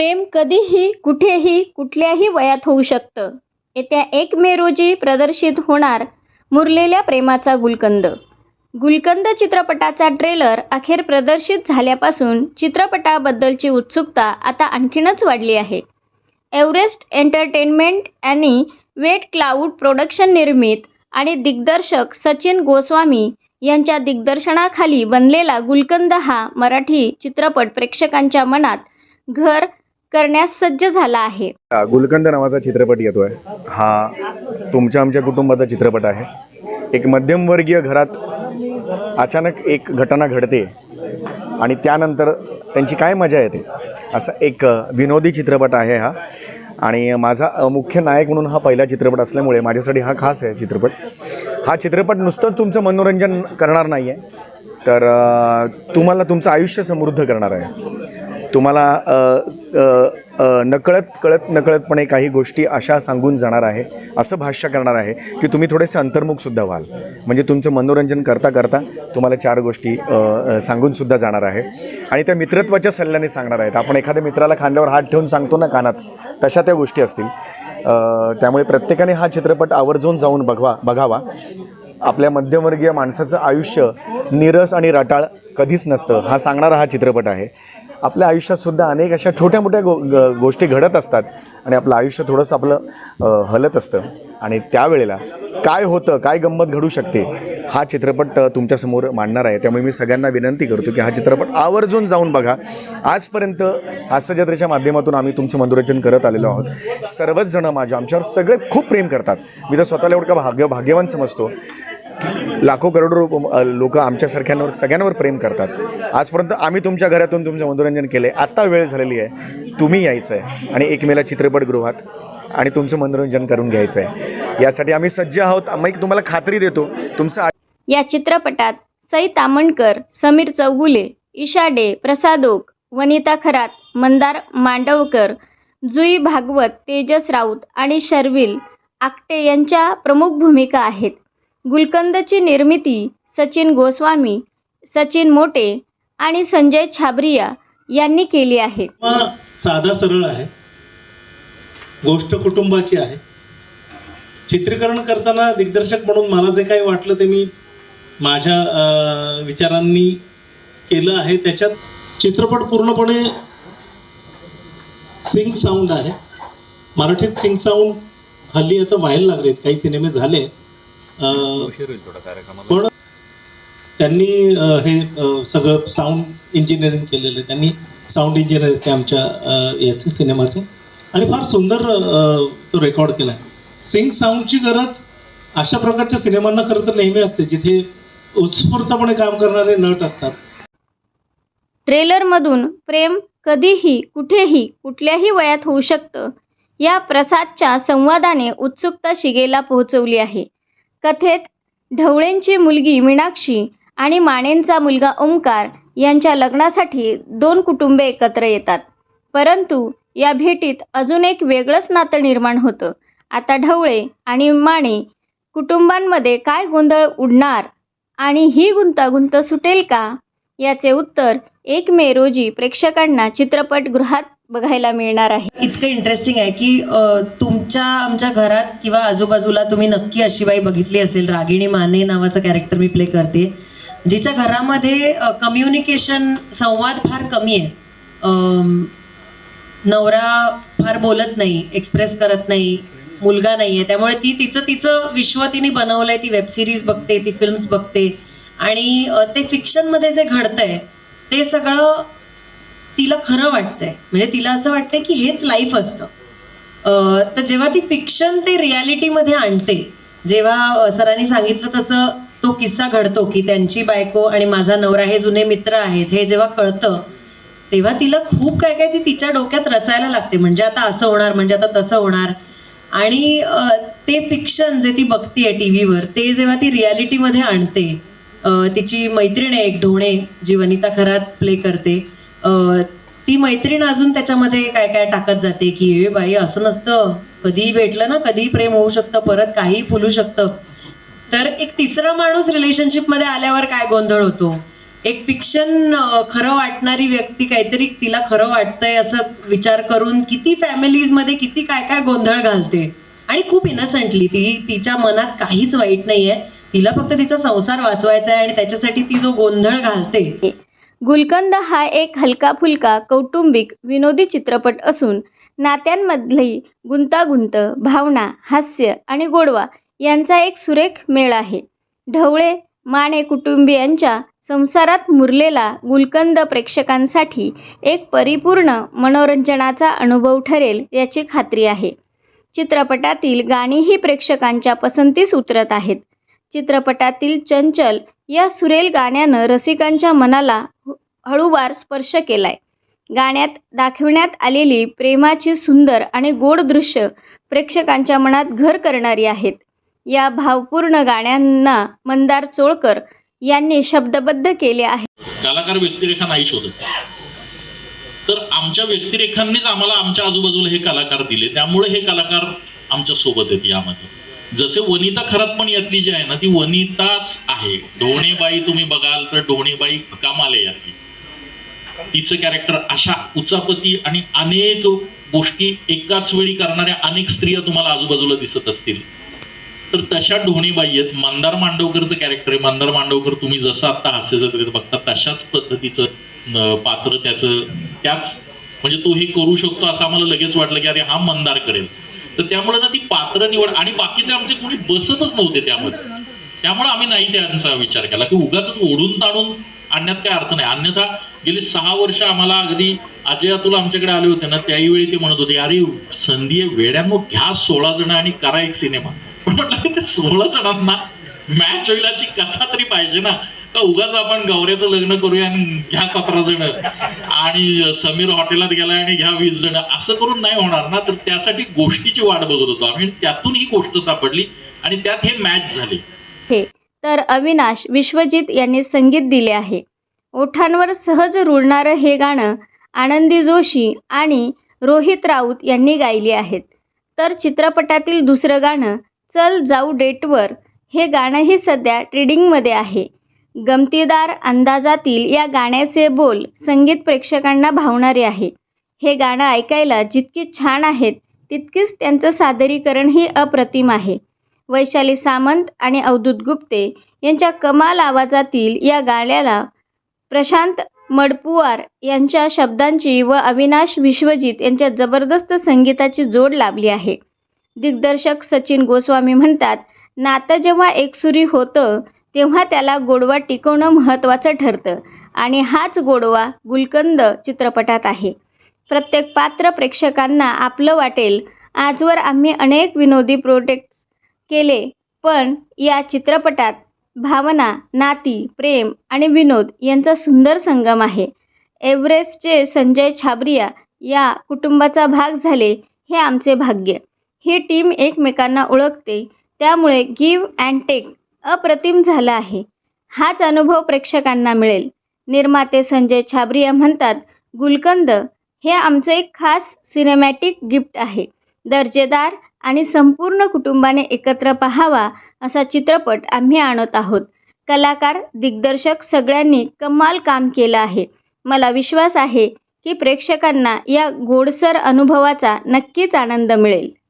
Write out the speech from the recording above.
प्रेम कधीही कुठेही कुठल्याही वयात होऊ शकतं. येत्या एक मे रोजी प्रदर्शित होणार मुरलेल्या प्रेमाचा गुलकंद. गुलकंद चित्रपटाचा ट्रेलर अखेर प्रदर्शित झाल्यापासून चित्रपटाबद्दलची उत्सुकता आता आणखीनच वाढली आहे. एव्हरेस्ट एंटरटेनमेंट आणि वेट क्लाउड प्रोडक्शन निर्मित आणि दिग्दर्शक सचिन गोस्वामी यांच्या दिग्दर्शनाखाली बनलेला गुलकंद हा मराठी चित्रपट प्रेक्षकांच्या मनात घर करण्यास सज्ज झाला आहे. गुलकंद नावाचा चित्रपट येतोय. हा तुमच्या आमच्या कुटुंबाचा चित्रपट आहे. एक मध्यमवर्गीय घरात अचानक एक घटना घडते आणि त्यानंतर त्यांची काय मजा येते? असा एक विनोदी चित्रपट आहे हा. आणि माझा मुख्य नायक म्हणून हा पहिला चित्रपट असल्यामुळे माझ्यासाठी हा खास आहे चित्रपट. हा चित्रपट नुसतंच तुमचं मनोरंजन करणार नाही आहे तर तुम्हाला तुमचं आयुष्य समृद्ध करणार आहे. तुम्हाला नकळत कळत नकळतपणे काही गोष्टी अशा सांगून जाणार आहे असं भाष्य करणार आहे की तुम्ही थोडेसे अंतर्मुखसुद्धा व्हाल. म्हणजे तुमचं मनोरंजन करता करता तुम्हाला चार गोष्टी सांगूनसुद्धा जाणार आहे. आणि त्या मित्रत्वाच्या सल्ल्याने सांगणार आहेत. आपण एखाद्या मित्राला खांद्यावर हात ठेवून सांगतो ना कानात तशा त्या गोष्टी असतील. त्यामुळे प्रत्येकाने हा चित्रपट आवर्जून जाऊन बघवा बघावा. आपल्या मध्यमवर्गीय माणसाचं आयुष्य निरस आणि रटाळ कधीच नसतं. हा सांगणारा हा चित्रपट आहे. आपल्या आयुष्यातसुद्धा अनेक अशा छोट्या मोठ्या गो ग- गोष्टी घडत असतात आणि आपलं आयुष्य थोडंसं आपलं हलत असतं. आणि त्यावेळेला काय होतं काय गंमत घडू शकते हा चित्रपट तुमच्यासमोर मांडणार आहे. त्यामुळे मी सगळ्यांना विनंती करतो की हा चित्रपट आवर्जून जाऊन बघा. आजपर्यंत हास्यजत्रेच्या माध्यमातून आम्ही तुमचं मनोरंजन करत आलेलो आहोत. सर्वच जणं माझ्या आमच्यावर सगळे खूप प्रेम करतात. मी तर स्वतःला एवढं भाग्य भाग्यवान समजतो. लाखो करोडो लोक आमच्यासारख्यांवर सगळ्यांवर प्रेम करतात. आजपर्यंत आम्ही तुमच्या घरातून तुमचं मनोरंजन केलं आहे आत्ता वेळ झालेली आहे. तुम्ही यायचं आहे आणि एकमेला चित्रपटगृहात आणि तुमचं मनोरंजन करून घ्यायचं आहे यासाठी आम्ही सज्ज आहोत. मग तुम्हाला खात्री देतो. तुमचं या चित्रपटात सई तामणकर समीर चौगुले इशाडे प्रसाद ओक वनिता खरात मंदार मांडवकर जुई भागवत तेजस राऊत आणि शर्विल आक्टे यांच्या प्रमुख भूमिका आहेत. गुलकंदची निर्मिती सचिन गोस्वामी सचिन मोटे आणि संजय छाबरिया यांनी केली आहे. साधा सरळ आहे. गोष्ट कुटुंबाची आहे. चित्रीकरण करताना दिग्दर्शक म्हणून मला जे काही वाटलं ते मी माझ्या विचारांनी केलं आहे. त्याच्यात चित्रपट पूर्णपणे सिंग साऊंड आहे. मराठीत सिंग साऊंड हल्ली आता व्हायला लागलेत. काही सिनेमे झाले. पण त्यांनी हे सगळं साऊंड इंजिनिअरिंग केलेलं आहे त्यांनी साऊंड इंजिनिअर ते आमच्या याचे याचं सिनेमाचं. आणि फार सुंदर तो रेकॉर्ड केला आहे सिंग साऊंडची गरज अशा प्रकारच्या सिनेमांना खरं तर नेहमी असते जिथे उत्स्फूर्तपणे काम करणारे नट असतात. ट्रेलरमधून प्रेम कधीही कुठेही कुठल्याही वयात होऊ शकतं. या प्रसादच्या संवादाने उत्सुकता शिगेला पोहोचवली आहे. कथेत ढवळेंची मुलगी मीनाक्षी आणि मानेंचा मुलगा ओंकार यांच्या लग्नासाठी दोन कुटुंबे एकत्र येतात. परंतु या भेटीत अजून एक वेगळंच नातं निर्माण होतं. आता ढवळे आणि माने कुटुंबांमध्ये काय गोंधळ उडणार आणि ही गुंतागुंत सुटेल का? याचे उत्तर एक मे रोजी प्रेक्षकांना चित्रपटगृहात बघायला मिळणार आहे. इतकं इंटरेस्टिंग आहे की तुमच्या आमच्या घरात किंवा आजूबाजूला तुम्ही नक्की अशी बाई बघितली असेल. रागिणी माने नावाचं कॅरेक्टर मी प्ले करते. जिच्या घरामध्ये कम्युनिकेशन संवाद फार कमी आहे. नवरा फार बोलत नाही एक्सप्रेस करत नाही मुलगा नाही आहे. त्यामुळे ती तिचं तिचं विश्व तिने बनवलंय. ती वेब सिरीज बघते ती फिल्म्स बघते. आणि ते फिक्शनमध्ये जे घडतंय ते सगळं तिला खरं वाटतंय. म्हणजे तिला असं वाटतंय की हेच लाईफ असतं. तर जेव्हा ती फिक्शन ते रियालिटीमध्ये आणते जेव्हा सरांनी सांगितलं तसं तो किस्सा घडतो की त्यांची बायको आणि माझा नवरा हे जुने मित्र आहेत हे जेव्हा कळतं तेव्हा तिला खूप काय काय ती तिच्या डोक्यात रचायला लागते. म्हणजे आता असं होणार म्हणजे आता तसं होणार. आणि ते फिक्शन जे ती बघतीये टी व्हीवर ते जेव्हा ती रियालिटीमध्ये आणते तिची मैत्रीण आहे एक ढोणे जी वनिता खरात प्ले करते ती मैत्रीण अजून त्याच्यामध्ये काय काय टाकत जाते की ए बाई असं नसतं. कधीही भेटलं ना कधीही प्रेम होऊ शकतं परत काहीही फुलू शकतं. तर एक तिसरा माणूस रिलेशनशिपमध्ये आल्यावर काय गोंधळ होतो? एक फिक्शन खरं वाटणारी व्यक्ती काहीतरी तिला खरं वाटतंय असं विचार करून किती फॅमिलीजमध्ये किती काय काय गोंधळ घालते. आणि खूप इनसंटली ती तिच्या मनात काहीच वाईट नाहीये. तिला फक्त तिचा संसार वाचवायचा आहे आणि त्याच्यासाठी ती जो गोंधळ घालते गुलकंद हा एक हलका फुलका कौटुंबिक विनोदी चित्रपट असून नात्यांमधली गुंतागुंत भावना हास्य आणि गोडवा यांचा एक सुरेख मेळ आहे. ढवळे माने कुटुंबियांच्या संसारात मुरलेला गुलकंद प्रेक्षकांसाठी एक परिपूर्ण मनोरंजनाचा अनुभव ठरेल याची खात्री आहे. चित्रपटातील गाणीही प्रेक्षकांच्या पसंतीस उतरत आहेत. चित्रपटातील चंचल या सुरेल गाण्यानं रसिकांच्या मनाला हळूवार स्पर्श केलाय. गाण्यात दाखविण्यात आलेली प्रेमाची सुंदर आणि गोड दृश्य प्रेक्षकांच्या मनात घर करणारी आहेत. या भावपूर्ण गाण्यांना मंदार चोळकर यांनी शब्दबद्ध केले आहे. कलाकार व्यक्तिरेखा नाही शोधत तर आमच्या व्यक्तिरेखांनीच आम्हाला आमच्या आजूबाजूला हे कलाकार दिले. त्यामुळे हे कलाकार आमच्यासोबत आहेत यामध्ये. जसे वनिता खरात पण यातली जी आहे ना ती वनिताच आहे. ढोणेबाई तुम्ही बघाल तर ढोणेबाई कामाले आहे यातली तिचं कॅरेक्टर अशा उचापती आणि अनेक गोष्टी एकाच वेळी करणाऱ्या अनेक स्त्रिया तुम्हाला आजूबाजूला दिसत असतील. तर तशा ढोणीबाई आहेत. मंदार मांडवकरचं कॅरेक्टर आहे. मंदार मांडवकर तुम्ही जसं आता हास्य जत्रेत बघता तशाच पद्धतीचं पात्र त्याचं त्याच म्हणजे तो हे करू शकतो असं आम्हाला लगेच वाटलं की अरे हा मंदार करेल. तर त्यामुळे ना ती पात्र निवड आणि बाकीचे आमचे कोणी बसतच नव्हते त्यामध्ये. त्यामुळे आम्ही नाही त्यांचा विचार केला. की उगाच ओढून ताणून आणण्यात काय अर्थ नाही. अन्यथा गेली सहा वर्ष आम्हाला अगदी अजय अतुल आमच्याकडे आले होते ना त्याही वेळी ते म्हणत होते अरे संधी आहे वेड्यांनो घ्या सोळा जण आणि करा एक सिनेमा. पण म्हटलं ते सोळा जणांना मॅच होईल अशी कथा तरी पाहिजे ना. का उगाच आपण गौऱ्याचं लग्न करूया आणि घ्या सतरा जण. आणि समीर हॉटेलात गेला आणि घ्या वीस जण. असं करून नाही होणार ना तर त्यासाठी गोष्टीची वाट बघत होतो आम्ही. त्यातून ही गोष्ट सापडली आणि त्यात हे मॅच झाले. हे. तर अविनाश विश्वजित यांनी संगीत दिले आहे. ओठांवर सहज रुळणारं हे गाणं आनंदी जोशी आणि रोहित राऊत यांनी गायली आहेत. तर चित्रपटातील दुसरं गाणं चल जाऊ डेटवर हे गाणंही सध्या ट्रेडिंगमध्ये आहे. गमतीदार अंदाजातील या गाण्याचे बोल संगीत प्रेक्षकांना भावणारे आहे. हे गाणं ऐकायला जितकी छान आहेत तितकीच त्यांचं सादरीकरणही अप्रतिम आहे. वैशाली सामंत आणि अवधूत गुप्ते यांच्या कमाल आवाजातील या गाण्याला प्रशांत मडपुवार यांच्या शब्दांची व अविनाश विश्वजित यांच्या जबरदस्त संगीताची जोड लाभली आहे. दिग्दर्शक सचिन गोस्वामी म्हणतात नातं जेव्हा एकसुरी होतं तेव्हा त्याला गोडवा टिकवणं महत्त्वाचं ठरतं. आणि हाच गोडवा गुलकंद चित्रपटात आहे. प्रत्येक पात्र प्रेक्षकांना आपलं वाटेल. आजवर आम्ही अनेक विनोदी प्रोजेक्ट्स केले पण या चित्रपटात भावना नाती प्रेम आणि विनोद यांचा सुंदर संगम आहे. एव्हरेस्टचे संजय छाबरिया या कुटुंबाचा भाग झाले हे आमचे भाग्य. ही टीम एकमेकांना ओळखते. त्यामुळे गिव्ह अँड टेक अप्रतिम झाला आहे. हाच अनुभव प्रेक्षकांना मिळेल. निर्माते संजय छाबरिया म्हणतात गुलकंद हे आमचं एक खास सिनेमॅटिक गिफ्ट आहे. दर्जेदार आणि संपूर्ण कुटुंबाने एकत्र पाहावा असा चित्रपट आम्ही आणत आहोत. कलाकार दिग्दर्शक सगळ्यांनी कमाल काम केलं आहे. मला विश्वास आहे की प्रेक्षकांना या गोडसर अनुभवाचा नक्कीच आनंद मिळेल.